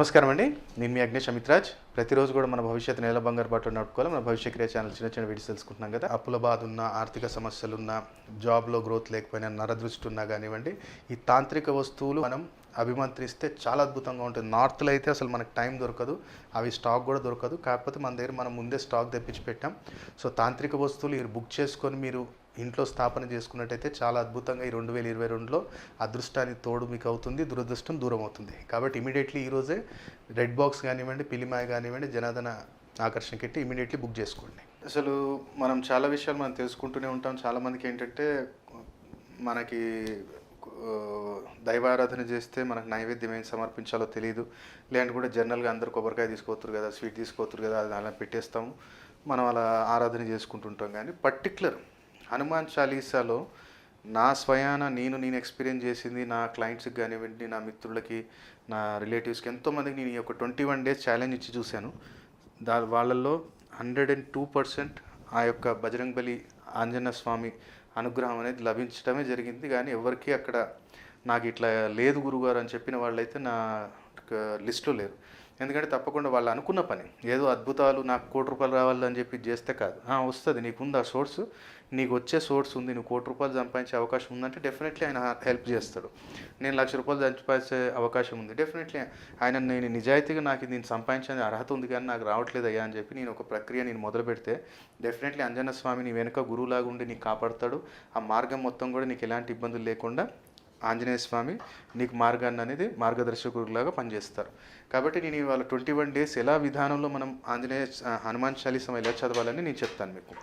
నమస్కారం అండి నేను మీ అగ్నేష్ అమిత్రాజ్. ప్రతిరోజు కూడా మన భవిష్యత్తు నేల బంగారు బాట నడుపుకోవాలి. మన భవిష్య క్రియ ఛానల్ చిన్న చిన్న వీడియోస్ తెలుసుకుంటున్నాం కదా. అప్పుల బాధ ఉన్న ఆర్థిక సమస్యలు ఉన్న జాబ్లో గ్రోత్ లేకపోయినా నరదృష్టి ఉన్నా కానివ్వండి ఈ తాంత్రిక వస్తువులు మనం అభిమంత్రిస్తే చాలా అద్భుతంగా ఉంటుంది. నార్త్లో అయితే అసలు మనకు టైం దొరకదు. అవి స్టాక్ కూడా దొరకదు. కాకపోతే మన దగ్గర మనం ముందే స్టాక్ తెప్పించి పెట్టాం. సో తాంత్రిక వస్తువులు మీరు బుక్ చేసుకొని మీరు ఇంట్లో స్థాపన చేసుకున్నట్టయితే చాలా అద్భుతంగా ఈ రెండు వేల ఇరవై రెండులో అదృష్టానికి తోడు మీకు అవుతుంది దురదృష్టం దూరం అవుతుంది కాబట్టి ఇమీడియట్లీ ఈరోజే రెడ్ బాక్స్ కానివ్వండి పిలిమాయ కానివ్వండి జనాదన ఆకర్షణ కిట్టి ఇమీడియట్లీ బుక్ చేసుకోండి. అసలు మనం చాలా విషయాలు మనం తెలుసుకుంటూనే ఉంటాం. చాలామందికి ఏంటంటే మనకి దైవారాధన చేస్తే మనకు నైవేద్యం ఏం సమర్పించాలో తెలియదు లేదంటే కూడా జనరల్గా అందరు కొబ్బరికాయ తీసుకోవచ్చు కదా స్వీట్ తీసుకోవచ్చు కదా అది అలా పెట్టేస్తాము. మనం అలా ఆరాధన చేసుకుంటుంటాం. కానీ పర్టికులర్ హనుమాన్ చాలీసాలో నా స్వయాన నేను నేను ఎక్స్పీరియన్స్ చేసింది నా క్లయింట్స్కి కానివ్వండి నా మిత్రులకి నా రిలేటివ్స్కి ఎంతోమందికి నేను ఈ ఒక ట్వంటీ వన్ డేస్ ఛాలెంజ్ ఇచ్చి చూశాను. దా వాళ్ళల్లో హండ్రెడ్ అండ్ టూ పర్సెంట్ ఆ యొక్క బజరంగ్ బలి ఆంజనేయ స్వామి అనుగ్రహం అనేది లభించడమే జరిగింది. కానీ ఎవరికీ అక్కడ నాకు ఇట్లా లేదు గురుగారు అని చెప్పిన వాళ్ళైతే నా లిస్టులో లేరు. ఎందుకంటే తప్పకుండా వాళ్ళు అనుకున్న పని. ఏదో అద్భుతాలు నాకు కోటి రూపాయలు రావాలని చెప్పి చేస్తే కాదు. వస్తుంది. నీకు ఉంది ఆ సోర్స్. నీకు వచ్చే సోర్స్ ఉంది. నువ్వు కోటి రూపాయలు సంపాదించే అవకాశం ఉందంటే డెఫినెట్లీ ఆయన హెల్ప్ చేస్తాడు. నేను లక్ష రూపాయలు సంపాదించే అవకాశం ఉంది. డెఫినెట్లీ ఆయన నేను నిజాయితీగా నాకు దీన్ని సంపాదించే అర్హత ఉంది కానీ నాకు రావట్లేదు అయ్యా అని చెప్పి నేను ఒక ప్రక్రియ నేను మొదలు పెడితే డెఫినెట్లీ అంజన స్వామి నీ వెనుక గురువులాగా ఉండి నీకు కాపాడతాడు. ఆ మార్గం మొత్తం కూడా నీకు ఎలాంటి ఇబ్బందులు లేకుండా ఆంజనేయ స్వామి నీకు మార్గాన్ని అనేది మార్గదర్శకులాగా పనిచేస్తారు. కాబట్టి నేను ఇవాళ ట్వంటీ వన్ డేస్ ఎలా విధానంలో మనం ఆంజనేయ హనుమాన్ చాలీసం ఎలా చదవాలని నేను చెప్తాను మీకు.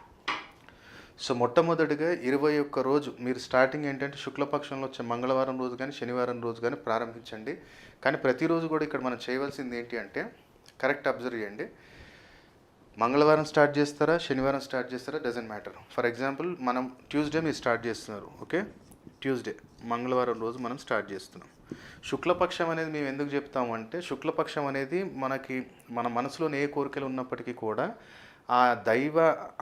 సో మొట్టమొదటిగా ఇరవై ఒక్క రోజు మీరు స్టార్టింగ్ ఏంటంటే శుక్లపక్షంలో వచ్చే మంగళవారం రోజు కానీ శనివారం రోజు కానీ ప్రారంభించండి. కానీ ప్రతిరోజు కూడా ఇక్కడ మనం చేయవలసింది ఏంటి అంటే కరెక్ట్ అబ్జర్వ్ చేయండి. మంగళవారం స్టార్ట్ చేస్తారా? శనివారం స్టార్ట్ చేస్తారా? Doesn't matter. ఫర్ ఎగ్జాంపుల్ మనం ట్యూస్డే మీరు స్టార్ట్ చేస్తున్నారు. ఓకే? ట్యూస్డే మంగళవారం రోజు మనం స్టార్ట్ చేస్తున్నాం. శుక్లపక్షం అనేది మేము ఎందుకు చెప్తాము అంటే శుక్లపక్షం అనేది మనకి మన మనసులోని ఏ కోరికలు ఉన్నప్పటికీ కూడా ఆ దైవ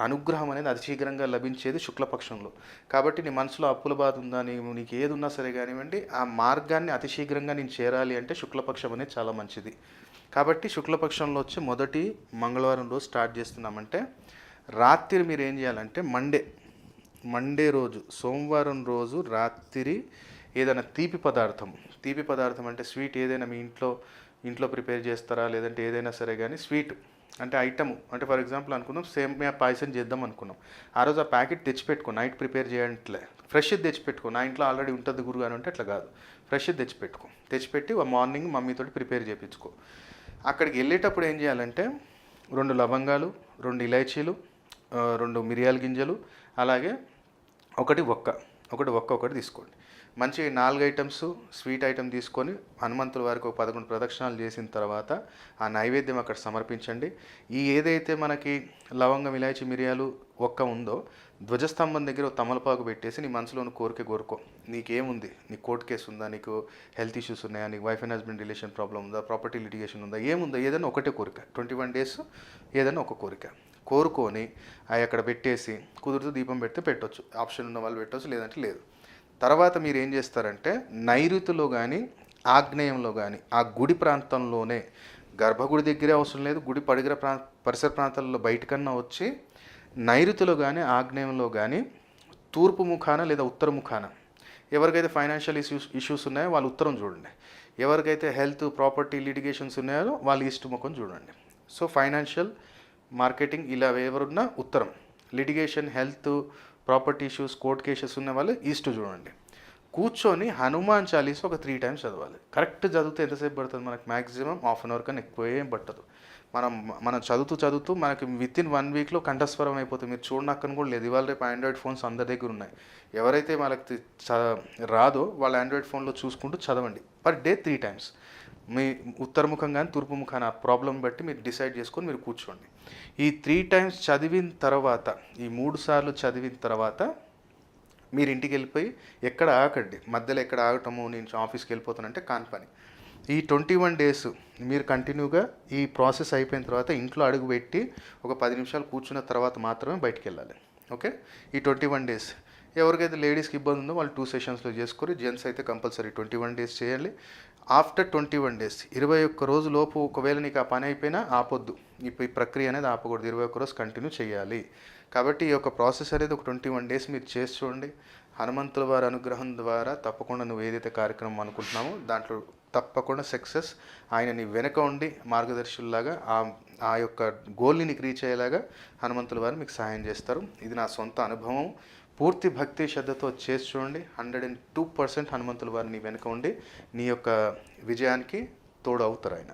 అనుగ్రహం అనేది అతి శీఘ్రంగా లభించేది శుక్లపక్షంలో. కాబట్టి నీ మనసులో అప్పుల బాధ ఉందా నీ నీకు ఏది ఉన్నా సరే కానివ్వండి ఆ మార్గాన్ని అతి శీఘ్రంగా నేను చేరాలి అంటే శుక్లపక్షం అనేది చాలా మంచిది. కాబట్టి శుక్లపక్షంలో వచ్చి మొదటి మంగళవారం రోజు స్టార్ట్ చేస్తున్నామంటే రాత్రి మీరు ఏం చేయాలంటే మండే మండే రోజు సోమవారం రోజు రాత్రి ఏదైనా తీపి పదార్థం. తీపి పదార్థం అంటే స్వీట్ ఏదైనా మీ ఇంట్లో ఇంట్లో ప్రిపేర్ చేస్తారా? లేదంటే ఏదైనా సరే కానీ స్వీట్ అంటే ఐటమ్. అంటే ఫర్ ఎగ్జాంపుల్ అనుకున్నాం సేమియా పాయసం చేద్దాం అనుకున్నాం. ఆ రోజు ఆ ప్యాకెట్ తెచ్చిపెట్టుకో నైట్ ప్రిపేర్ చేయట్లే. ఫ్రెష్ తెచ్చిపెట్టుకో. నా ఇంట్లో ఆల్రెడీ ఉంటుంది గురువు అని అంటే అట్లా కాదు. ఫ్రెష్ తెచ్చిపెట్టుకో. తెచ్చిపెట్టి మార్నింగ్ మమ్మీతో ప్రిపేర్ చేయించుకో అక్కడికి వెళ్ళేటప్పుడు ఏం చేయాలంటే రెండు లవంగాలు రెండు ఇలైచీలు రెండు మిరియాల గింజలు అలాగే ఒకటి ఒక్క ఒకటి ఒక్క ఒకటి తీసుకోండి. మంచి నాలుగు ఐటమ్స్ స్వీట్ ఐటమ్ తీసుకొని హనుమంతుల వారికి ఒక పదకొండు ప్రదక్షిణాలు చేసిన తర్వాత ఆ నైవేద్యం అక్కడ సమర్పించండి. ఈ ఏదైతే మనకి లవంగం ఇలాచి మిరియాలు ఒక్క ఉందో ధ్వజస్తంభం దగ్గర తమలపాకు పెట్టేసి నీ మనసులోని కోరిక కోరుకో. నీకేముంది? నీ కోర్టు కేసు ఉందా? నీకు హెల్త్ ఇష్యూస్ ఉన్నాయా? నీకు wife and husband relation problem ఉందా? ప్రాపర్టీ లిటిగేషన్ ఉందా? ఏముందా? ఏదైనా ఒకటే కోరిక. ట్వంటీ వన్ డేస్ ఏదైనా ఒక కోరిక. కోరుకొని అవి అక్కడ పెట్టేసి కుదురుతూ దీపం పెడితే పెట్టొచ్చు. ఆప్షన్ ఉన్న వాళ్ళు పెట్టొచ్చు లేదంటే లేదు. తర్వాత మీరు ఏం చేస్తారంటే నైరుతిలో కానీ ఆగ్నేయంలో కానీ ఆ గుడి ప్రాంతంలోనే గర్భగుడి దగ్గరే అవసరం లేదు గుడి పడిగర ప్రా పరిసర ప్రాంతాల్లో బయటకన్నా వచ్చి నైరుతిలో కానీ ఆగ్నేయంలో కానీ తూర్పు ముఖాన లేదా ఉత్తర ముఖాన ఎవరికైతే ఫైనాన్షియల్ ఇష్యూస్ ఇష్యూస్ ఉన్నాయో వాళ్ళు ఉత్తరం చూడండి. ఎవరికైతే హెల్త్ ప్రాపర్టీ లిటిగేషన్స్ ఉన్నాయో వాళ్ళు ఈస్ట్ ముఖం చూడండి. సో ఫైనాన్షియల్ మార్కెటింగ్ ఇలా ఎవరున్నా ఉత్తరం. Litigation health property issues court cases ఉన్న వాళ్ళు ఈస్ట్ చూడండి. కూర్చొని హనుమాన్ చాలీస్ ఒక త్రీ టైమ్స్ చదవాలి. కరెక్ట్ చదివితే ఎంతసేపు పడుతుంది? మనకు మ్యాక్సిమం హాఫ్ అన్ అవర్ కన్నా ఎక్కువ ఏం పట్టదు. మనం మనం చదువుతూ చదువుతూ మనకి విత్ ఇన్ వన్ వీక్లో కంఠస్వరం అయిపోతుంది. మీరు చూడనక్కని కూడా లేదు. ఇవాళ రేపు ఆండ్రాయిడ్ ఫోన్స్ అందరి దగ్గర ఉన్నాయి. ఎవరైతే వాళ్ళకి చ రాదో వాళ్ళ ఆండ్రాయిడ్ ఫోన్లో చూసుకుంటూ చదవండి. పర్ డే త్రీ టైమ్స్ మీ ఉత్తరముఖం కానీ తూర్పు ముఖాన ఆ ప్రాబ్లం బట్టి మీరు డిసైడ్ చేసుకొని మీరు కూర్చోండి. ఈ త్రీ టైమ్స్ చదివిన తర్వాత ఈ మూడు సార్లు చదివిన తర్వాత మీరు ఇంటికి వెళ్ళిపోయి ఎక్కడ ఆగకండి. మధ్యలో ఎక్కడ ఆగటము నేను ఆఫీస్కి వెళ్ళిపోతానంటే కాని పని. ఈ ట్వంటీ వన్ డేస్ మీరు కంటిన్యూగా ఈ ప్రాసెస్ అయిపోయిన తర్వాత ఇంట్లో అడుగు పెట్టి ఒక పది నిమిషాలు కూర్చున్న తర్వాత మాత్రమే బయటికి వెళ్ళాలి. ఓకే ఈ ట్వంటీ వన్ డేస్ ఎవరికైతే లేడీస్కి ఇబ్బంది ఉందో వాళ్ళు టూ సెషన్స్లో చేసుకోరు. జెంట్స్ అయితే కంపల్సరీ ట్వంటీ వన్ డేస్ చేయాలి. ఆఫ్టర్ ట్వంటీ వన్ డేస్ ఇరవై ఒక్క రోజు లోపు ఒకవేళ నీకు ఆ పని అయిపోయినా ఆపొద్దు. ఇప్పుడు ఈ ప్రక్రియ అనేది ఆపకూడదు. ఇరవై ఒక్క రోజు కంటిన్యూ చేయాలి. కాబట్టి ఈ యొక్క ప్రాసెస్ అనేది ఒక ట్వంటీ వన్ డేస్ మీరు చేసి చూడండి. హనుమంతుల వారి అనుగ్రహం ద్వారా తప్పకుండా నువ్వు ఏదైతే కార్యక్రమం అనుకుంటున్నామో దాంట్లో తప్పకుండా సక్సెస్ ఆయన నీ వెనక ఉండి మార్గదర్శుల్లాగా ఆ ఆ యొక్క గోల్ని నీకు రీచ్ అయ్యేలాగా హనుమంతుల వారు మీకు సహాయం చేస్తారు. ఇది నా సొంత అనుభవం. పూర్తి భక్తి శ్రద్ధతో చేసి చూడండి. హండ్రెడ్ అండ్ టూ పర్సెంట్ హనుమంతుల వారు నీ వెనుక ఉండి నీ యొక్క విజయానికి తోడు అవుతారు ఆయన.